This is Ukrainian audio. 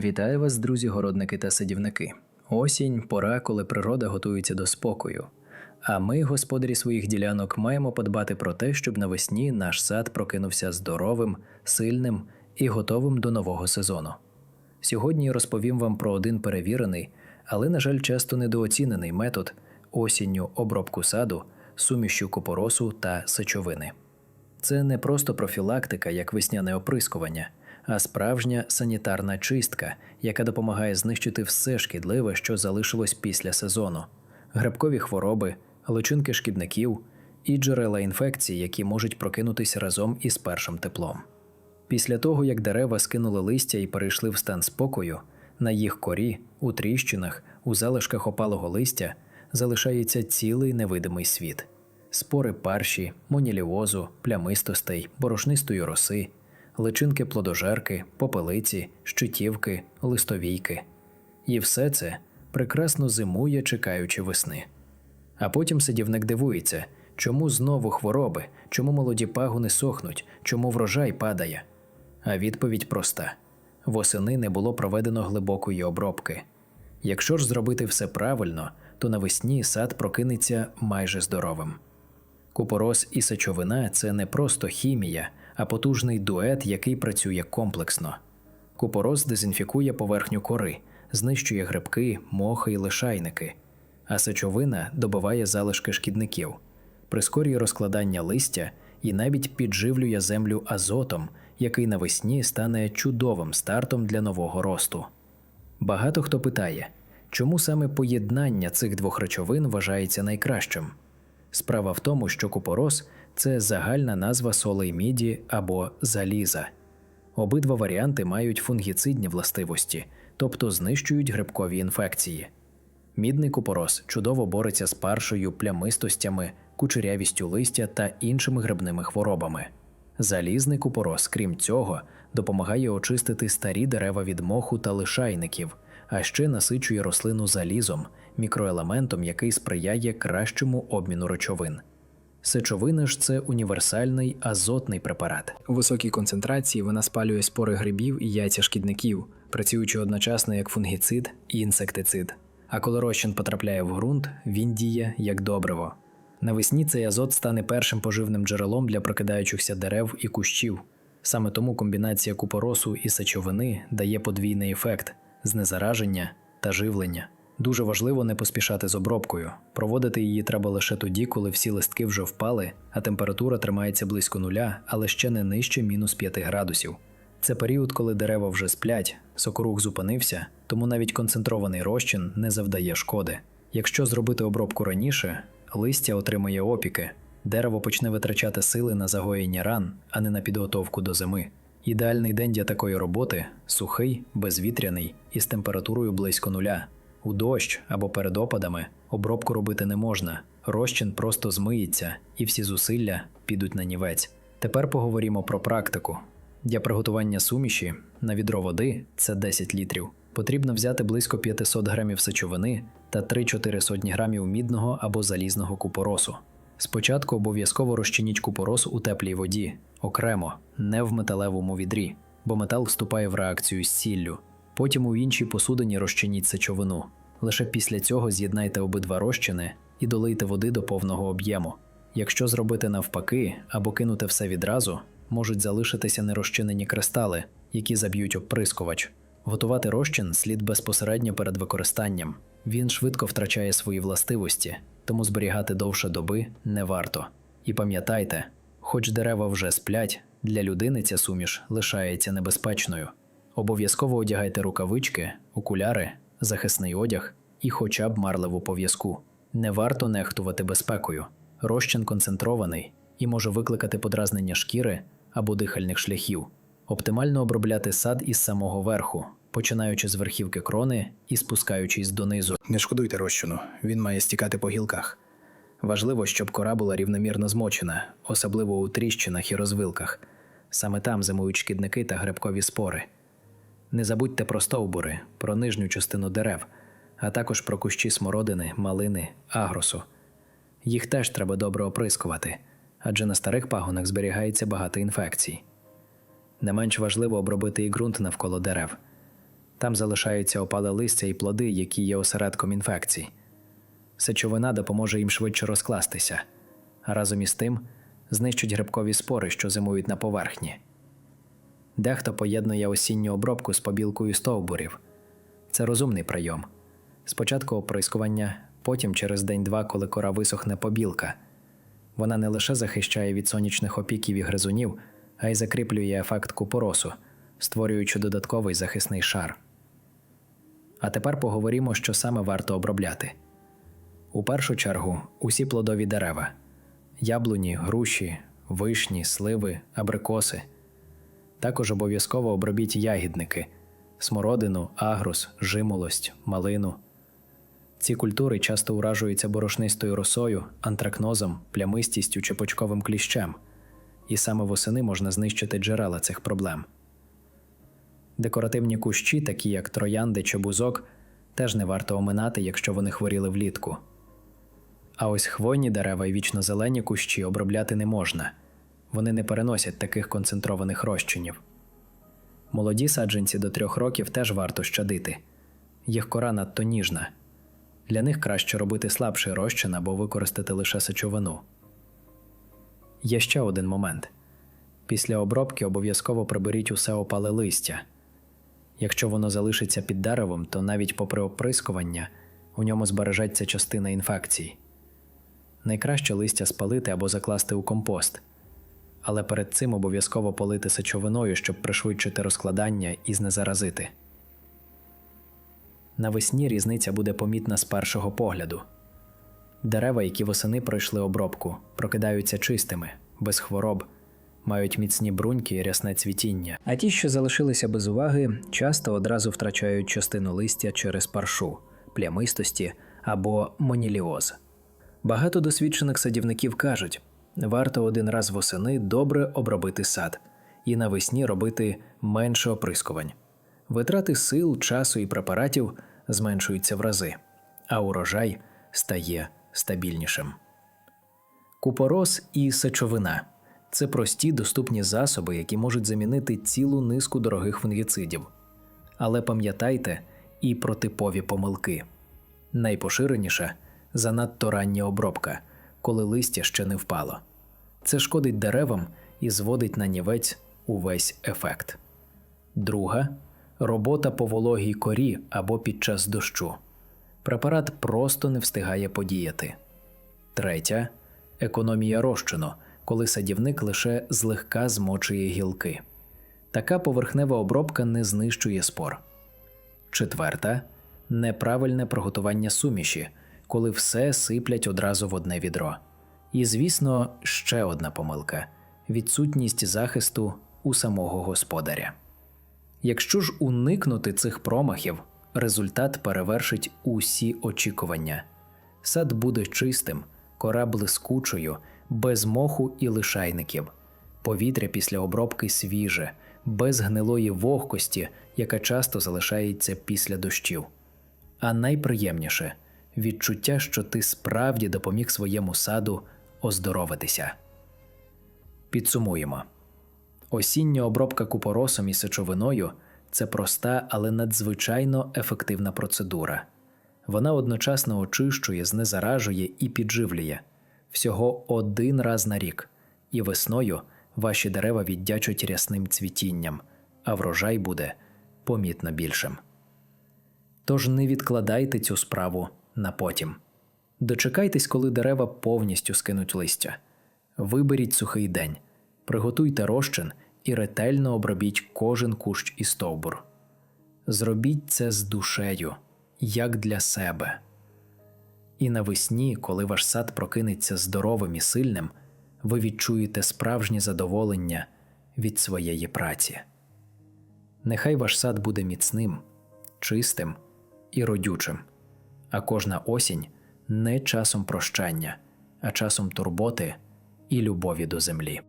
Вітаю вас, друзі, городники та садівники. Осінь пора, коли природа готується до спокою. А ми, господарі своїх ділянок, маємо подбати про те, щоб навесні наш сад прокинувся здоровим, сильним і готовим до нового сезону. Сьогодні розповім вам про один перевірений, але, на жаль, часто недооцінений метод осінню обробку саду сумішю купоросу та сечовини. Це не просто профілактика, як весняне оприскування, а справжня санітарна чистка, яка допомагає знищити все шкідливе, що залишилось після сезону, грибкові хвороби, личинки шкідників і джерела інфекцій, які можуть прокинутися разом із першим теплом. Після того, як дерева скинули листя і перейшли в стан спокою, на їх корі, у тріщинах, у залишках опалого листя залишається цілий невидимий світ спори парші, моніліозу, плямистостей, борошнистої роси, личинки плодожерки, попелиці, щитівки, листовійки. І все це прекрасно зимує, чекаючи весни. А потім садівник дивується, чому знову хвороби, чому молоді пагони сохнуть, чому врожай падає. А відповідь проста: восени не було проведено глибокої обробки. Якщо ж зробити все правильно, то навесні сад прокинеться майже здоровим. Купорос і сечовина це не просто хімія, а потужний дует, який працює комплексно. Купорос дезінфікує поверхню кори, знищує грибки, мохи і лишайники, а сечовина добиває залишки шкідників, прискорює розкладання листя і навіть підживлює землю азотом, який навесні стане чудовим стартом для нового росту. Багато хто питає, чому саме поєднання цих двох речовин вважається найкращим. Справа в тому, що купорос це загальна назва солей міді або заліза. Обидва варіанти мають фунгіцидні властивості, тобто знищують грибкові інфекції. Мідний купорос чудово бореться з паршою, плямистостями, кучерявістю листя та іншими грибними хворобами. Залізний купорос, крім цього, допомагає очистити старі дерева від моху та лишайників, а ще насичує рослину залізом, мікроелементом, який сприяє кращому обміну речовин. Сечовина ж це універсальний азотний препарат. У високій концентрації вона спалює спори грибів і яйця шкідників, працюючи одночасно як фунгіцид і інсектицид. А коли розчин потрапляє в ґрунт, він діє як добриво. Навесні цей азот стане першим поживним джерелом для прокидаючихся дерев і кущів. Саме тому комбінація купоросу і сечовини дає подвійний ефект знезараження та живлення. Дуже важливо не поспішати з обробкою. Проводити її треба лише тоді, коли всі листки вже впали, а температура тримається близько нуля, але ще не нижче мінус 5 градусів. Це період, коли дерева вже сплять, сокорух зупинився, тому навіть концентрований розчин не завдає шкоди. Якщо зробити обробку раніше, листя отримає опіки, дерево почне витрачати сили на загоєння ран, а не на підготовку до зими. Ідеальний день для такої роботи сухий, безвітряний і з температурою близько нуля. У дощ або перед опадами обробку робити не можна, розчин просто змиється, і всі зусилля підуть на нівець. Тепер поговоримо про практику. Для приготування суміші на відро води це 10 літрів. Потрібно взяти близько 500 грамів сечовини та 3-4 сотні грамів мідного або залізного купоросу. Спочатку обов'язково розчиніть купорос у теплій воді, окремо, не в металевому відрі, бо метал вступає в реакцію з сіллю. Потім у іншій посудині розчиніть сечовину. Лише після цього з'єднайте обидва розчини і долийте води до повного об'єму. Якщо зробити навпаки або кинути все відразу, можуть залишитися нерозчинені кристали, які заб'ють оприскувач. Готувати розчин слід безпосередньо перед використанням. Він швидко втрачає свої властивості, тому зберігати довше доби не варто. І пам'ятайте, хоч дерева вже сплять, для людини ця суміш лишається небезпечною. Обов'язково одягайте рукавички, окуляри, захисний одяг і хоча б марливу пов'язку. Не варто нехтувати безпекою. Розчин концентрований і може викликати подразнення шкіри або дихальних шляхів. Оптимально обробляти сад із самого верху, починаючи з верхівки крони і спускаючись донизу. Не шкодуйте розчину, він має стікати по гілках. Важливо, щоб кора була рівномірно змочена, особливо у тріщинах і розвилках. Саме там зимують шкідники та грибкові спори. Не забудьте про стовбури, про нижню частину дерев, а також про кущі смородини, малини, агросу. Їх теж треба добре оприскувати, адже на старих пагонах зберігається багато інфекцій. Не менш важливо обробити і ґрунт навколо дерев. Там залишаються опале листя і плоди, які є осередком інфекцій. Сечовина допоможе їм швидше розкластися, а разом із тим знищить грибкові спори, що зимують на поверхні. Дехто поєднує осінню обробку з побілкою стовбурів. Це розумний прийом. Спочатку оприскування, потім через день-два, коли кора висохне побілка. Вона не лише захищає від сонячних опіків і гризунів, а й закріплює ефект купоросу, створюючи додатковий захисний шар. А тепер поговоримо, що саме варто обробляти. У першу чергу усі плодові дерева: яблуні, груші, вишні, сливи, абрикоси. Також обов'язково обробіть ягідники, смородину, агрус, жимолость, малину. Ці культури часто уражуються борошнистою росою, антракнозом, плямистістю чи почковим кліщем, і саме восени можна знищити джерела цих проблем. Декоративні кущі, такі як троянди чи бузок, теж не варто оминати, якщо вони хворіли влітку. А ось хвойні дерева і вічнозелені кущі обробляти не можна, вони не переносять таких концентрованих розчинів. Молоді саджанці до трьох років теж варто щадити. Їх кора надто ніжна. Для них краще робити слабший розчин або використати лише сечовину. Є ще один момент: після обробки обов'язково приберіть усе опале листя. Якщо воно залишиться під деревом, то навіть попри оприскування у ньому збережеться частина інфекцій. Найкраще листя спалити або закласти у компост, але перед цим обов'язково полити сечовиною, щоб пришвидшити розкладання і знезаразити. Навесні різниця буде помітна з першого погляду. Дерева, які восени пройшли обробку, прокидаються чистими, без хвороб, мають міцні бруньки і рясне цвітіння. А ті, що залишилися без уваги, часто одразу втрачають частину листя через паршу, плямистості або моніліоз. Багато досвідчених садівників кажуть, варто один раз восени добре обробити сад і навесні робити менше оприскувань. Витрати сил, часу і препаратів зменшуються в рази, а урожай стає стабільнішим. Купорос і сечовина це прості доступні засоби, які можуть замінити цілу низку дорогих фунгіцидів. Але пам'ятайте і про типові помилки. Найпоширеніша занадто рання обробка, коли листя ще не впало. Це шкодить деревам і зводить на нівець увесь ефект. Друга робота по вологій корі або під час дощу. Препарат просто не встигає подіяти. Третя економія розчину, коли садівник лише злегка змочує гілки. Така поверхнева обробка не знищує спор. Четверта неправильне приготування суміші, коли все сиплять одразу в одне відро. І, звісно, ще одна помилка відсутність захисту у самого господаря. Якщо ж уникнути цих промахів, результат перевершить усі очікування. Сад буде чистим, кора блискучою, без моху і лишайників, повітря після обробки свіже, без гнилої вогкості, яка часто залишається після дощів. А найприємніше відчуття, що ти справді допоміг своєму саду оздоровитися. Підсумуємо. Осіння обробка купоросом і сечовиною це проста, але надзвичайно ефективна процедура. Вона одночасно очищує, знезаражує і підживлює всього один раз на рік, і весною ваші дерева віддячуть рясним цвітінням, а врожай буде помітно більшим. Тож не відкладайте цю справу на потім. Дочекайтесь, коли дерева повністю скинуть листя. Виберіть сухий день, приготуйте розчин і ретельно обробіть кожен кущ і стовбур. Зробіть це з душею, як для себе. І навесні, коли ваш сад прокинеться здоровим і сильним, ви відчуєте справжнє задоволення від своєї праці. Нехай ваш сад буде міцним, чистим і родючим, а кожна осінь не часом прощання, а часом турботи і любові до землі.